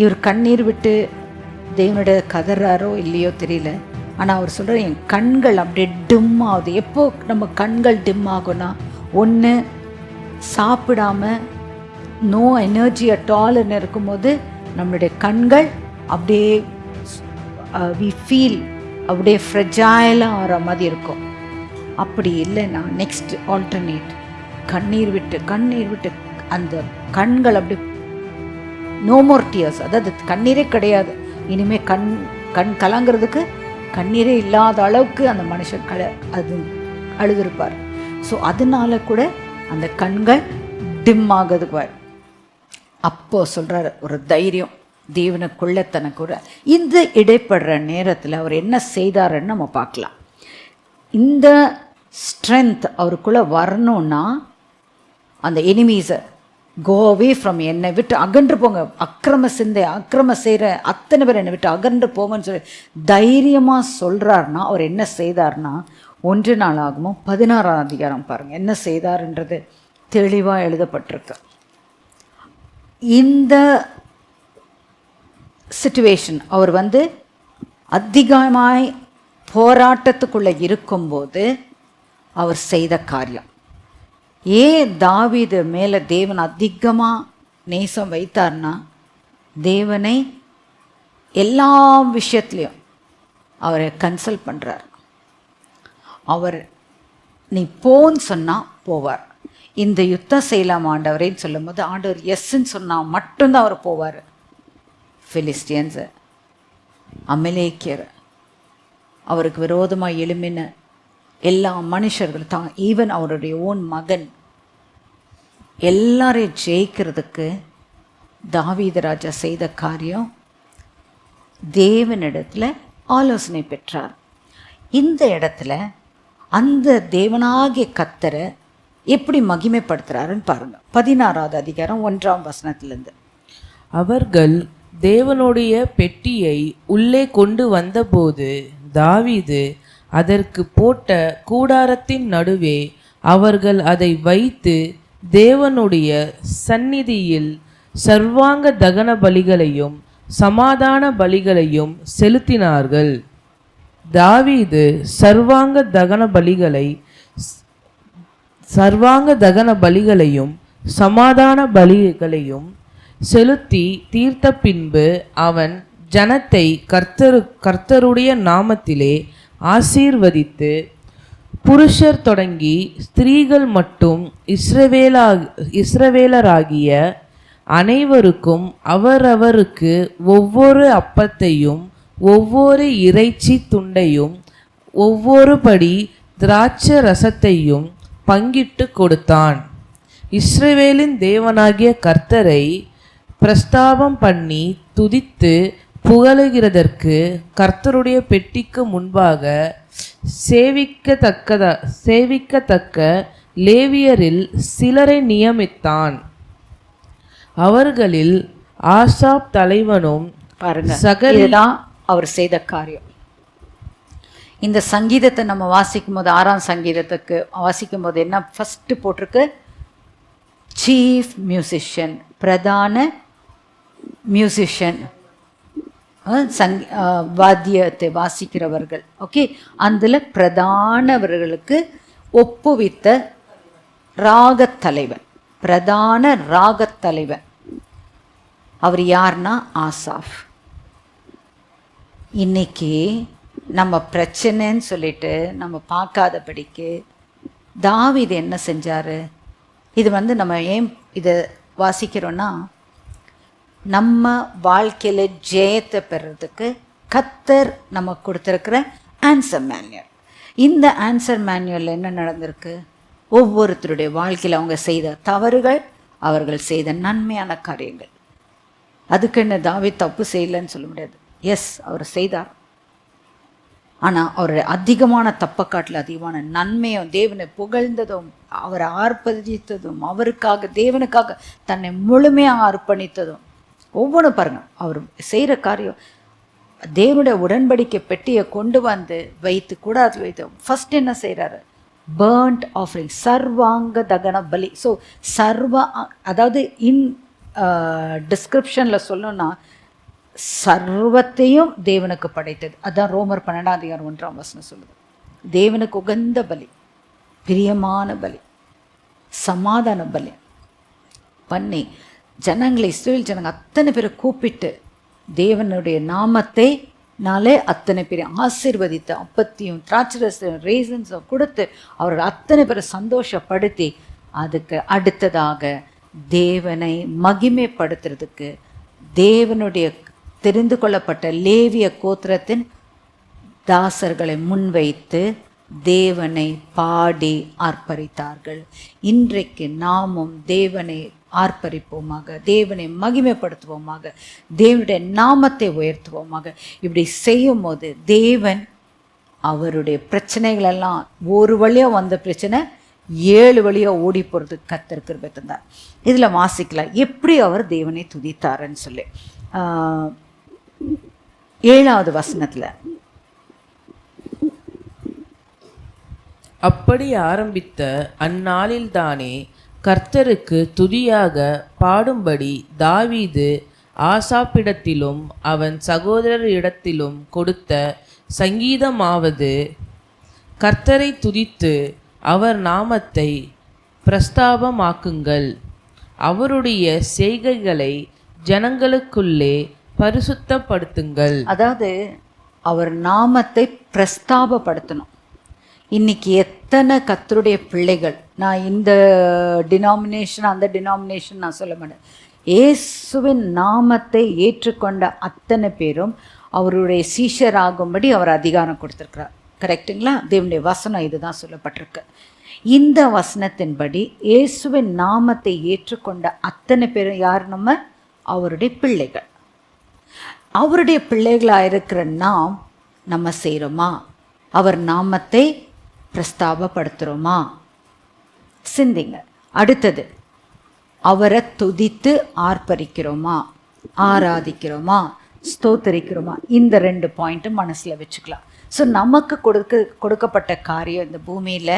இவர் கண்ணீர் விட்டு தேவனுடைய கதறாரோ இல்லையோ தெரியல. ஆனால் அவர் சொல்கிற என் கண்கள் அப்படியே டிம் ஆகுது. எப்போ நம்ம கண்கள் டிம் ஆகும்னா ஒன்று சாப்பிடாம நோ எனர்ஜி அட் ஆல்னு இருக்கும்போது நம்மளுடைய கண்கள் அப்படியே வி ஃபீல் அப்படியே ஃப்ரெஜாயிலாக ஆகிற மாதிரி இருக்கும். அப்படி இல்லைன்னா நெக்ஸ்ட் ஆல்டர்னேட் கண்ணீர் விட்டு கண்ணீர் விட்டு அந்த கண்கள் அப்படி நோ மோர் டியர்ஸ் அதாவது கண்ணீரே கிடையாது. இனிமேல் கண் கண் கலங்கிறதுக்கு கண்ணீரே இல்லாத அளவுக்கு அந்த மனுஷன் கல அது அழுதுருப்பார். ஸோ அதனால கூட அந்த கண்கள் டிம் ஆகுறதுக்கு அப்போது சொல்கிறார் ஒரு தைரியம். தேவனுக்குள்ள தனக்கு இந்த இடைப்படுற நேரத்தில் அவர் என்ன செய்தாருன்னு நம்ம பார்க்கலாம். இந்த ஸ்ட்ரென்த் அவருக்குள்ளே வரணும்னா அந்த எனிமீஸை கோவே ஃப்ரம் என்னை விட்டு அகன்று போங்க. அக்கிரம சிந்தை அக்கிரம செய்கிற அத்தனை பேர் என்னை விட்டு அகன்று போங்கன்னு சொல்லி தைரியமாக சொல்கிறாருன்னா அவர் என்ன செய்தார்னா ஒன்று நாள் ஆகுமோ பதினாறாம் அதிகாரம் பாருங்கள் என்ன செய்தாருன்றது தெளிவாக எழுதப்பட்டிருக்கு. இந்த சுச்சுவேஷன் அவர் வந்து அதிகமாய் போராட்டத்துக்குள்ளே இருக்கும்போது அவர் செய்த காரியம். ஏன் தாவீது மேலே தேவன் அதிகமாக நேசம் வைத்தார்னா தேவனை எல்லா விஷயத்துலையும் அவரை கன்சல்ட் பண்ணுறார் அவர் நீ போன்னு சொன்னால் போவார். இந்த யுத்தம் செய்யலாம் ஆண்டவரேன்னு சொல்லும்போது ஆண்டவர் எஸ்ன்னு சொன்னால் மட்டும்தான் அவர் போவார். ஃபிலிஸ்டியன்ஸு அமலேக்கியர் அவருக்கு விரோதமாக எழுமின எல்லா மனுஷர்கள் தான் ஈவன் அவருடைய ஓன் மகன். எல்லாரையும் ஜெயிக்கிறதுக்கு தாவீதராஜா செய்த காரியம் தேவனிடத்தில் ஆலோசனை பெற்றார். இந்த இடத்துல அந்த தேவனாகிய கத்தரை எப்படி மகிமைப்படுத்துறாருன்னு பாருங்க. பதினாறாவது அதிகாரம் ஒன்றாம் வசனத்திலேருந்து. அவர்கள் தேவனுடைய பெட்டியை உள்ளே கொண்டு வந்தபோது தாவீது அதற்கு போட்ட கூடாரத்தின் நடுவே அவர்கள் அதை வைத்து தேவனுடைய சந்நிதியில் சர்வாங்க தகன பலிகளையும் சமாதான பலிகளையும் செலுத்தினார்கள். தாவீது சர்வாங்க தகன பலிகளை சர்வாங்க தகன பலிகளையும் சமாதான பலிகளையும் செலுத்தி தீர்த்த பின்பு அவன் ஜனத்தை கர்த்தரு கர்த்தருடைய நாமத்திலே ஆசீர்வதித்து புருஷர் தொடங்கி ஸ்திரீகள் மட்டும் இஸ்ரவேலா இஸ்ரவேலராகிய அனைவருக்கும் அவரவருக்கு ஒவ்வொரு அப்பத்தையும் ஒவ்வொரு இறைச்சி துண்டையும் ஒவ்வொரு படி திராட்சை ரசத்தையும் பங்கிட்டு கொடுத்தான். இஸ்ரவேலின் தேவனாகிய கர்த்தரை பிரஸ்தாபம் பண்ணி துதித்து புகழுகிறதற்கு கர்த்தருடைய பெட்டிக்கு முன்பாக சேவிக்கத்தக்கத சேவிக்கத்தக்க லேவியரில் சிலரை நியமித்தான். அவர்களில் ஆசாப் தலைவனும் பாருங்க அவர் செய்த காரியம். இந்த சங்கீதத்தை நம்ம வாசிக்கும் போது ஆறாம் சங்கீதத்துக்கு வாசிக்கும் போது என்ன ஃபஸ்ட்டு போட்டிருக்கு? சீஃப் மியூசிஷியன் பிரதான மியூசிஷியன் சங் வாத்தியத்தை வாசிக்கிறவர்கள். ஓகே? அதில் பிரதானவர்களுக்கு ஒப்புவித்த ராகத்தலைவன். பிரதான ராகத் தலைவன் அவர் யார்னா? ஆசாஃப். இன்னைக்கு நம்ம பிரச்சனைன்னு சொல்லிட்டு நம்ம பார்க்காதபடிக்கு தாவிது என்ன செஞ்சார்? இது வந்து நம்ம ஏன் இதை வாசிக்கிறோன்னா நம்ம வாழ்க்கையில் ஜெயத்தை பெறுறதுக்கு கத்தர் நமக்கு கொடுத்துருக்கிற ஆன்சர் மேனுவல் இந்த ஆன்சர் மேனுவலில் என்ன நடந்திருக்கு? ஒவ்வொருத்தருடைய வாழ்க்கையில் அவங்க செய்த தவறுகள் அவர்கள் செய்த நன்மையான காரியங்கள். அதுக்கு என்ன தாவி தப்பு செய்யலைன்னு சொல்ல முடியாது. எஸ் அவர் செய்தார். ஆனால் அவருடைய அதிகமான தப்பை காட்டில் அதிகமான நன்மையும் தேவனை புகழ்ந்ததும் அவரை ஆர்ப்பரித்ததும் அவருக்காக தேவனுக்காக தன்னை முழுமையாக அர்ப்பணித்ததும் ஒவ்வொன்றும் பாருங்கள் அவர் செய்கிற காரியம் தேவனுடைய உடன்படிக்கை பெட்டியை கொண்டு வந்து வைத்து கூட அதில் வைத்து ஃபர்ஸ்ட் என்ன செய்கிறாரு பேர்ன்ட் ஆஃபரிங் சர்வாங்க தகன பலி. ஸோ சர்வ அதாவது இன் டிஸ்கிரிப்ஷனில் சொல்லணும்னா சர்வத்தையும் தேவனுக்கு படைத்தது. அதான் ரோமர் பன்னெண்டாம் அதிகாரம் ஒன்றாம் வசனம் சொல்லுது. தேவனுக்கு உகந்த பலி பிரியமான பலி சமாதான பலி பண்ணி ஜனங்களை இஸ்ரேல் ஜனங்க அத்தனை பேரை கூப்பிட்டு தேவனுடைய நாமத்தை நாளே அத்தனை பேரை ஆசீர்வதித்து அப்பத்தையும் திராட்சரசம் ரேசன்ஸும் கொடுத்து அவர்கள் அத்தனை பேரை சந்தோஷப்படுத்தி அதுக்கு அடுத்ததாக தேவனை மகிமைப்படுத்துறதுக்கு தேவனுடைய தெரிந்து கொள்ளப்பட்ட லேவிய கோத்திரத்தின் தாசர்களை முன்வைத்து தேவனை பாடி ஆர்ப்பரித்தார்கள். இன்றைக்கு நாமும் தேவனை ஆர்ப்பரிப்போமாக தேவனை மகிமைப்படுத்துவோமாக தேவனுடைய நாமத்தை உயர்த்துவோமாக. இப்படி செய்யும் போது தேவன் அவருடைய பிரச்சனைகளெல்லாம் ஒரு வழியாக வந்த பிரச்சனை ஏழு வழியாக ஓடி போகிறது கத்தர் கிருபை தந்தார். இதில் வாசிக்கலாம். எப்படி அவர் தேவனை துதித்தாருன்னு சொல்லி. ஏழாவது வசனத்தில். அப்படி ஆரம்பித்த அந்நாளில்தானே கர்த்தருக்கு துதியாக பாடும்படி தாவீது ஆசாப்பிடத்திலும் அவன் சகோதரரிடத்திலும் கொடுத்த சங்கீதமாவது கர்த்தரை துதித்து அவர் நாமத்தை பிரஸ்தாபமாக்குங்கள். அவருடைய செய்கைகளை ஜனங்களுக்குள்ளே பரிசுத்தப்படுத்துங்கள். அதாவது அவர் நாமத்தை பிரஸ்தாபப்படுத்தணும். இன்றைக்கி எத்தனை கத்தருடைய பிள்ளைகள்? நான் இந்த டினாமினேஷன் அந்த டினாமினேஷன் நான் சொல்ல மாட்டேன். இயேசுவின் நாமத்தை ஏற்றுக்கொண்ட அத்தனை பேரும் அவருடைய சீஷராகும்படி அவர் அதிகாரம் கொடுத்துருக்கிறார். கரெக்ட்டுங்களா தேவனுடைய வசனம் இதுதான் சொல்லப்பட்டிருக்கு. இந்த வசனத்தின்படி இயேசுவின் நாமத்தை ஏற்றுக்கொண்ட அத்தனை பேரும் யார் நம்ம? அவருடைய பிள்ளைகள். அவருடைய பிள்ளைகளாக இருக்கிற நாம் நம்ம செய்கிறோமா அவர் நாமத்தை பிரஸ்தாபப்படுத்துகிறோமா சிந்திங்க. அடுத்தது அவரை துதித்து ஆர்ப்பரிக்கிறோமா? ஆராதிக்கிறோமா? ஸ்தோத்தரிக்கிறோமா? இந்த ரெண்டு பாயிண்ட்டும் மனசில் வச்சுக்கலாம். ஸோ நமக்கு கொடுக்க கொடுக்கப்பட்ட காரியம் இந்த பூமியில்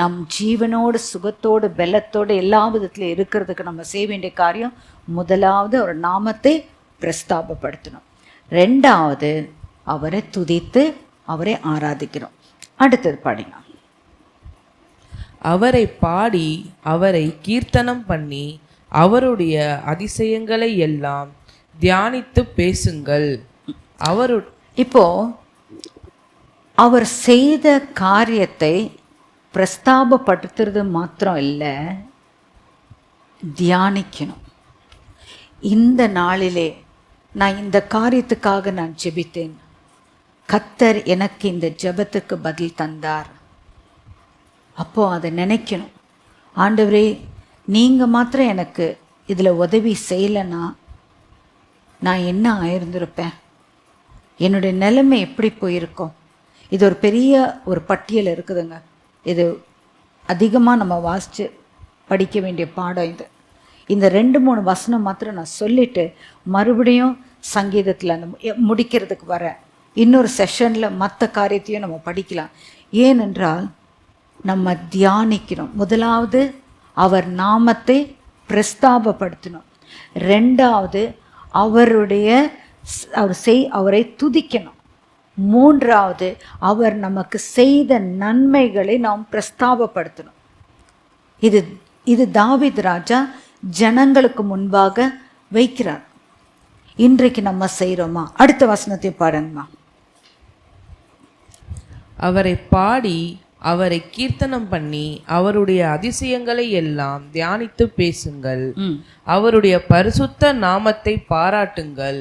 நம் ஜீவனோடு சுகத்தோடு பலத்தோடு எல்லா விதத்தில் இருக்கிறதுக்கு நம்ம செய்ய வேண்டிய காரியம் முதலாவது ஒரு நாமத்தை பிரஸ்தாபப்படுத்தணும். ரெண்டாவது அவரை துதித்து அவரை ஆராதிக்கிறோம். அடுத்தது படிங்க. அவரை பாடி அவரை கீர்த்தனம் பண்ணி அவருடைய அதிசயங்களை எல்லாம் தியானித்து பேசுங்கள். அவரு இப்போ அவர் செய்த காரியத்தை பிரஸ்தாபப்படுத்துறது மாத்திரம் இல்லை தியானிக்கணும். இந்த நாளிலே நான் இந்த காரியத்துக்காக நான் ஜெபித்தேன். கத்தர் எனக்கு இந்த ஜெபத்துக்கு பதில் தந்தார். அப்போ அதை நினைக்கணும். ஆண்டவரே நீங்கள் மாத்திரம் எனக்கு இதில் உதவி செய்யலைன்னா நான் என்ன ஆயிருந்திருப்பேன்? என்னுடைய நிலைமை எப்படி போயிருக்கோம்? இது ஒரு பெரிய ஒரு பட்டியல் இருக்குதுங்க. இது அதிகமாக நம்ம வாசித்து படிக்க வேண்டிய பாடம் இது. இந்த ரெண்டு மூணு வசனம் மாத்திரம் நான் சொல்லிவிட்டு மறுபடியும் சங்கீதத்தில் அந்த முடிக்கிறதுக்கு வரேன். இன்னொரு செஷனில் மற்ற காரியத்தையும் நம்ம படிக்கலாம். ஏனென்றால் நம்ம தியானிக்கணும். முதலாவது அவர் நாமத்தை பிரஸ்தாபப்படுத்தணும். ரெண்டாவது அவருடைய அவர் செய் அவரை துதிக்கணும். மூன்றாவது அவர் நமக்கு செய்த நன்மைகளை நாம் பிரஸ்தாபப்படுத்தணும். இது இது தாவித் ராஜா ஜனங்களுக்கு முன்பாக வைக்கிறார். இன்றைக்கு நம்ம செய்கிறோமா அடுத்த வசனத்தை பாருங்கம்மா. அவரை பாடி அவரை கீர்த்தனம் பண்ணி அவருடைய அதிசயங்களை எல்லாம் தியானித்து பேசுங்கள். அவருடைய பரிசுத்த நாமத்தை பாராட்டுங்கள்.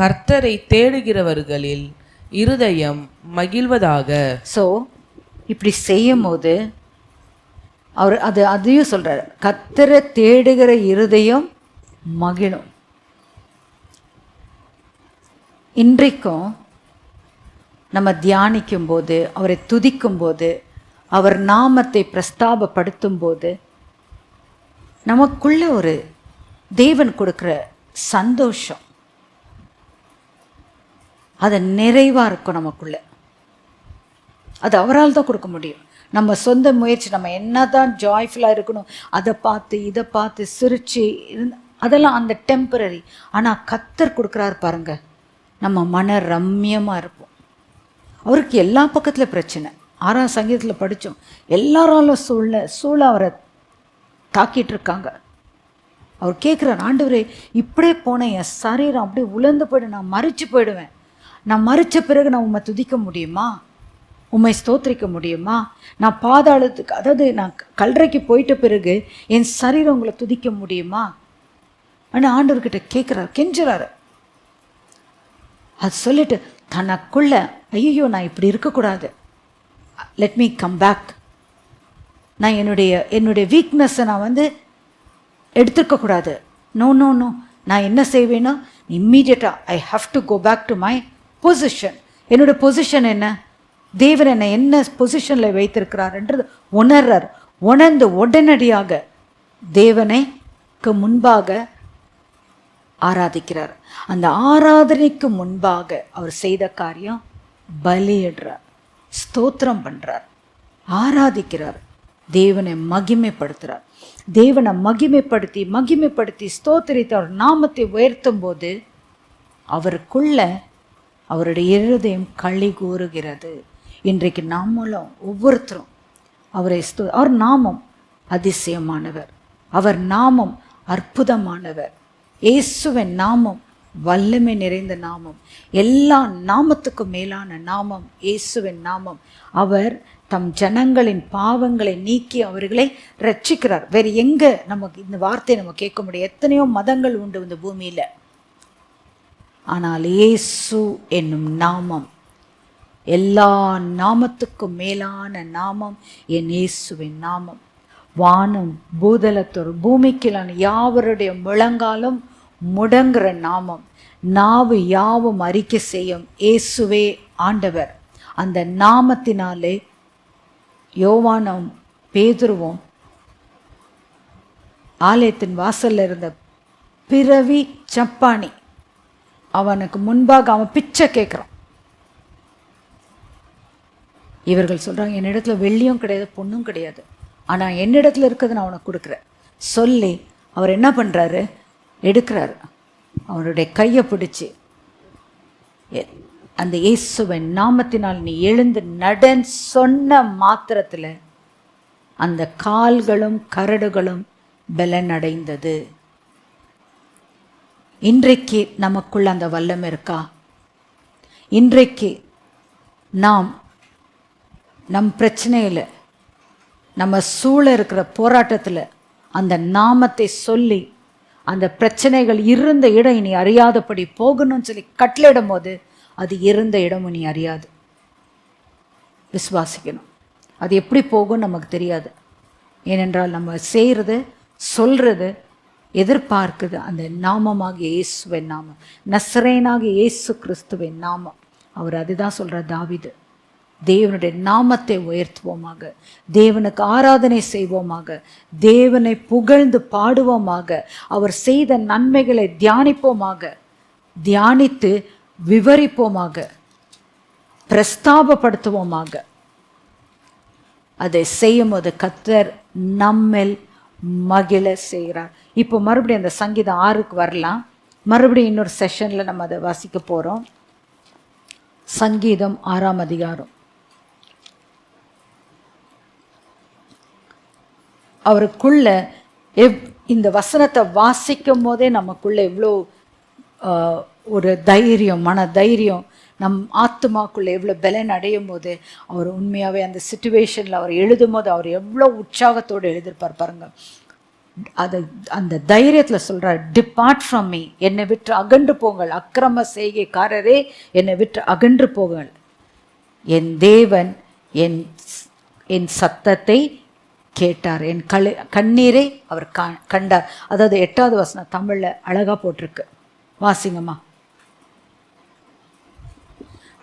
கர்த்தரை தேடுகிறவர்களில் இருதயம் மகிழ்வதாக. ஸோ இப்படி செய்யும் போது அவர் அது அதையும் சொல்றாரு. கத்தரை தேடுகிற இருதயம் மகிழும். இன்றைக்கும் நம்ம தியானிக்கும் போது அவரை துதிக்கும் போது அவர் நாமத்தை பிரஸ்தாபப்படுத்தும் போது நமக்குள்ள ஒரு தேவன் கொடுக்குற சந்தோஷம். அது நிறைவாக இருக்கும் நமக்குள்ள. அது அவரால் தான் கொடுக்க முடியும். நம்ம சொந்த முயற்சி நம்ம என்ன தான் ஜாய்ஃபுல்லாக இருக்கணும் அதை பார்த்து இதை பார்த்து சிரித்து அதெல்லாம் அந்த டெம்பரரி ஆனால் கத்தர் கொடுக்குறாரு பாருங்க நம்ம மன ரம்யமாக இருப்போம். அவருக்கு எல்லா பக்கத்தில் பிரச்சனை. ஆறாம் சங்கீதத்தில் படித்தோம் எல்லாராலும் சூழ சூழ அவரை தாக்கிட்டு இருக்காங்க. அவர் கேட்குறார் ஆண்டவரே இப்படியே போனேன். என் சரீரம் அப்படியே உலர்ந்து போயிடும். நான் மறித்து போயிடுவேன். நான் மறிச்ச பிறகு நான் உண்மை துதிக்க முடியுமா? உம்மை ஸ்தோத்திரிக்க முடியுமா? நான் பாதாளத்துக்கு அதாவது நான் கல்றைக்கு போயிட்ட பிறகு என் சரீரம் உங்களை துதிக்க முடியுமா? ஆனால் ஆண்டவர்கிட்ட கேட்குறாரு கெஞ்சுறாரு. அது சொல்லிட்டு தனக்குள்ள ஐயோ நான் இப்படி இருக்கக்கூடாது. லெட் மீ கம் பேக் நான் என்னுடைய என்னுடைய வீக்னஸ்ஸை நான் வந்து எடுத்துருக்கக்கூடாது நோ நோ நோ நான் என்ன செய்வேன்னா இம்மீடியட்டாக I have to go back to my position என்னோடய பொசிஷன் என்ன? தேவன் என்னை என்ன பொசிஷனில் வைத்திருக்கிறார்ன்றது உணர்றார். உணர்ந்து உடனடியாக தேவனைக்கு முன்பாக ஆராதிக்கிறார். அந்த ஆராதனைக்கு முன்பாக அவர் செய்த காரியம் பலியிடுறார். ஸ்தோத்திரம் பண்ணுறார் ஆராதிக்கிறார். தேவனை மகிமைப்படுத்துகிறார் தேவனை மகிமைப்படுத்தி மகிமைப்படுத்தி ஸ்தோத்திரித்து அவர் நாமத்தை உயர்த்தும் போது அவருக்குள்ள அவருடைய இருதயம் களி கூறுகிறது. இன்றைக்கு நாமளும் ஒவ்வொருத்தரும் அவரை ஸ்தோ அவர் நாமம் அதிசயமானவர். அவர் நாமம் அற்புதமானவர். இயேசுவின் நாமம் வல்லமை நிறைந்த நாமம். எல்லா நாமத்துக்கும் மேலான நாமம் இயேசுவின் நாமம். அவர் தம் ஜனங்களின் பாவங்களை நீக்கி அவர்களை ரட்சிக்கிறார் வேறு எங்க நமக்கு இந்த வார்த்தையை நம்ம கேட்க முடியும்? எத்தனையோ மதங்கள் உண்டு இந்த பூமியில. ஆனால் இயேசு என்னும் நாமம் எல்லா நாமத்துக்கும் மேலான நாமம் என் இயேசுவின் நாமம். வானம் பூதலத்தோர் பூமிக்கிலான யாவருடைய முழங்காலும் முடங்குற நாமம் நாவு யாவும் அறிக்கை செய்யும். இயேசுவே ஆண்டவர். அந்த நாமத்தினாலே யோவானம் பேதுருவோம் ஆலயத்தின் வாசல்ல இருந்த பிறவி சப்பானி. அவனுக்கு முன்பாக அவன் பிச்சை கேட்குறான் இவர்கள் சொல்கிறாங்க என்னிடத்துல வெள்ளியும் கிடையாது பொண்ணும் கிடையாது. ஆனால் என்னிடத்துல இருக்கிறது நான் அவனுக்கு கொடுக்குறேன். சொல்லி அவர் என்ன பண்ணுறாரு எடுக்கிறார். அவருடைய கையை பிடிச்சி எ- அந்த இயேசுவின் நாமத்தினால் நீ எழுந்து நடன் சொன்ன மாத்திரத்தில் அந்த கால்களும் கரடுகளும் பலனடைந்தது. இன்றைக்கு நமக்குள்ள அந்த வல்லம் இருக்கா? இன்றைக்கு நாம் நம் பிரச்சனையில் நம்ம சூழ இருக்கிற போராட்டத்தில் அந்த நாமத்தை சொல்லி அந்த பிரச்சனைகள் இருந்த இடம் இனி அறியாதபடி போகணும்னு சொல்லி கட்டளிடும் போது அது இருந்த இடமும் இனி அறியாது. விசுவாசிக்கணும். அது எப்படி போகும்னு நமக்கு தெரியாது. ஏனென்றால் நம்ம செய்கிறது சொல்கிறது எதிர்பார்க்குது அந்த நாமமாகிய இயேசுவின் நாமம். நசரேனாகிய இயேசு கிறிஸ்துவின் நாமம். அவர் அதுதான் சொல்கிறார் தாவிது. தேவனுடைய நாமத்தை உயர்த்துவோமாக. தேவனுக்கு ஆராதனை செய்வோமாக. தேவனை புகழ்ந்து பாடுவோமாக. அவர் செய்த நன்மைகளை தியானிப்போமாக. தியானித்து விவரிப்போமாக. பிரஸ்தாபப்படுத்துவோமாக. அதை செய்யும் போது கத்தர் நம்மில் மகிழ செய்கிறார். இப்போ மறுபடியும் அந்த சங்கீதம் ஆறுக்கு வரலாம். மறுபடியும் இன்னொரு செஷனில் நம்ம அதை வாசிக்க போகிறோம் சங்கீதம் ஆறாம் அதிகாரம். அவருக்குள்ள எவ் இந்த வசனத்தை வாசிக்கும் போதே நமக்குள்ள எவ்வளோ ஒரு தைரியம் மன தைரியம் நம் ஆத்மாக்குள்ளே எவ்வளோ பலன் அடையும் போது அவர் உண்மையாகவே அந்த சுச்சுவேஷனில் அவர் எழுதும் போது அவர் எவ்வளோ உற்சாகத்தோடு எழுதியிருப்பார் பாருங்க. அது அந்த தைரியத்தில் சொல்கிறார் டிபார்ட் ஃப்ரம் மீ என்னை விட்டு அகன்று போங்கள். அக்கிரம செய்கைக்காரரே என்னை விட்டு அகன்று போங்கள். என் தேவன் என் என் சத்தத்தை கேட்டார். என் கழு கண்ணீரை அவர் கா கண்டார். அதாவது எட்டாவது வசனம் தமிழில் அழகாக போட்டிருக்கு. வாசிங்கம்மா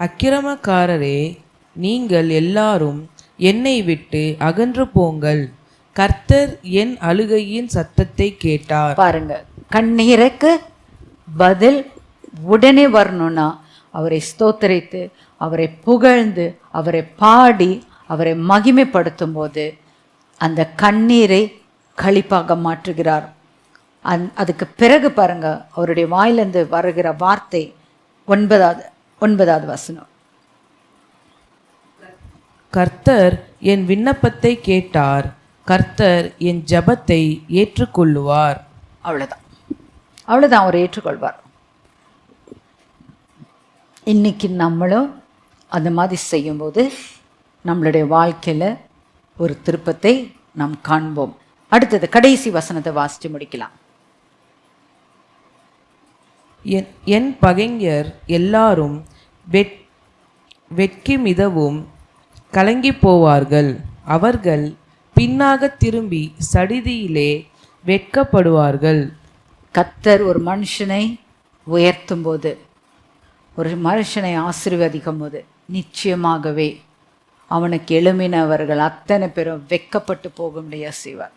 அக்கிரமக்காரரே நீங்கள் எல்லாரும் என்னை விட்டு அகன்று போங்கள். கர்த்தர் என் அழுகையின் சத்தத்தை கேட்டார். பாருங்க கண்ணீருக்கு பதில் உடனே வரணும்னா அவரை ஸ்தோத்தரித்து அவரை புகழ்ந்து அவரை பாடி அவரை மகிமைப்படுத்தும் போது அந்த கண்ணீரை களிப்பாக மாற்றுகிறார். அந் அதுக்கு பிறகு பாருங்க அவருடைய வாயிலிருந்து வருகிற வார்த்தை ஒன்பதாவது ஒன்பதாவது வசனம். கர்த்தர் என் விண்ணப்பத்தை கேட்டார். கர்த்தர் என் ஜெபத்தை ஏற்றுக்கொள்ளுவார். அவ்வளோதான் அவ்வளோதான் அவர் ஏற்றுக்கொள்வார். இன்னைக்கு நம்மளும் அந்த மாதிரி செய்யும்போது நம்மளுடைய வாழ்க்கையில் ஒரு திருப்பத்தை நாம் காண்போம். அடுத்தது கடைசி வசனத்தை வாசித்து முடிக்கலாம். என் என் பகைஞர் எல்லாரும் வெட் வெட்கி மிதவும் கலங்கி போவார்கள். அவர்கள் பின்னாக திரும்பி சடிதியிலே வெட்கப்படுவார்கள். கத்தர் ஒரு மனுஷனை உயர்த்தும் போது ஒரு மனுஷனை ஆசீர்வதிக்கும் போது நிச்சயமாகவே அவனுக்கு எழுமினவர்கள் அத்தனை பேரும் வெட்கப்பட்டு போகும்படியா செய்வார்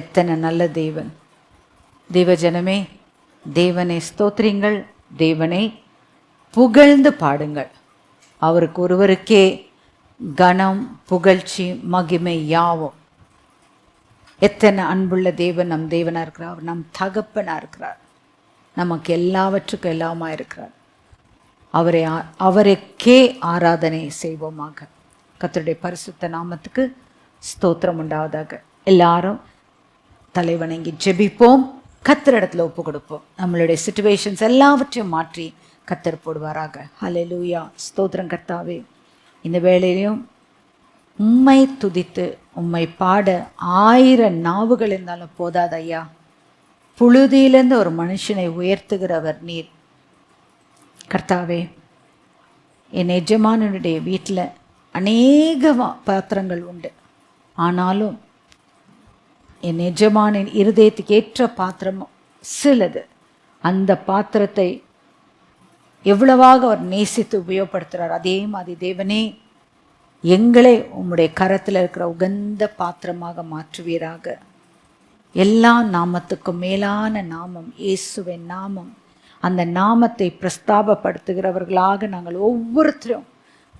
எத்தனை நல்ல தேவன். தேவஜனமே தேவனை ஸ்தோத்திரிங்கள் தேவனை புகழ்ந்து பாடுங்கள். அவருக்கு ஒருவருக்கே கனம் புகழ்ச்சி மகிமை யாவும். எத்தனை அன்புள்ள தேவன் நம் தேவனாக இருக்கிறார். நம் தகப்பனாக இருக்கிறார். நமக்கு எல்லாவற்றுக்கும் எல்லாமா இருக்கிறார் அவரை ஆ- அவருக்கே ஆராதனை செய்வோமாக. கத்தருடைய பரிசுத்த நாமத்துக்கு ஸ்தோத்திரம் உண்டாவதாக. எல்லாரும் தலைவணங்கி ஜெபிப்போம். கத்தரிடத்துல ஒப்பு கொடுப்போம். நம்மளுடைய சுச்சுவேஷன்ஸ் எல்லாவற்றையும் மாற்றி கத்தர் போடுவாராக. ஹalleluya ஸ்தோத்திரம் கர்த்தாவே. இந்த வேளையிலையும் உம்மை துதித்து உம்மை பாட ஆயிரம் நாவுகள் இருந்தாலும் போதாது ஐயா. புழுதியிலேருந்து ஒரு மனுஷனை உயர்த்துகிறவர் நீர். கர்த்தாவே என் எஜமானனுடைய வீட்டில் அநேக பாத்திரங்கள் உண்டு. ஆனாலும் என் எஜமானின் இருதயத்துக்கு ஏற்ற பாத்திரம் சிலது. அந்த பாத்திரத்தை எவ்வளவாக அவர் நேசித்து உபயோகப்படுத்துகிறார் அதே மாதிரி தேவனே எங்களை உம்முடைய கரத்தில் இருக்கிற உகந்த பாத்திரமாக மாற்றுவீராக. எல்லா நாமத்துக்கும் மேலான நாமம் இயேசுவின் நாமம். அந்த நாமத்தை பிரஸ்தாபப்படுத்துகிறவர்களாக நாங்கள் ஒவ்வொருத்தரும்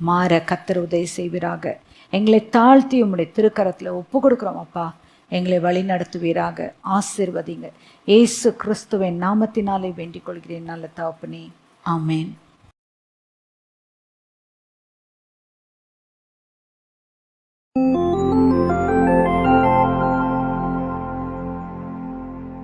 மாற கத்தர் உதவி செய்வீராக. எங்களை தாழ்த்தி உம்முடைய திருக்கரத்தில் ஒப்பு கொடுக்குறோம் அப்பா. எங்களை வழி நடத்துவீராக. ஆசிர்வதிங்க இயேசு கிறிஸ்துவின் நாமத்தினாலே வேண்டிக் கொள்கிறேன் நல்ல தகப்பனே. ஆமேன்.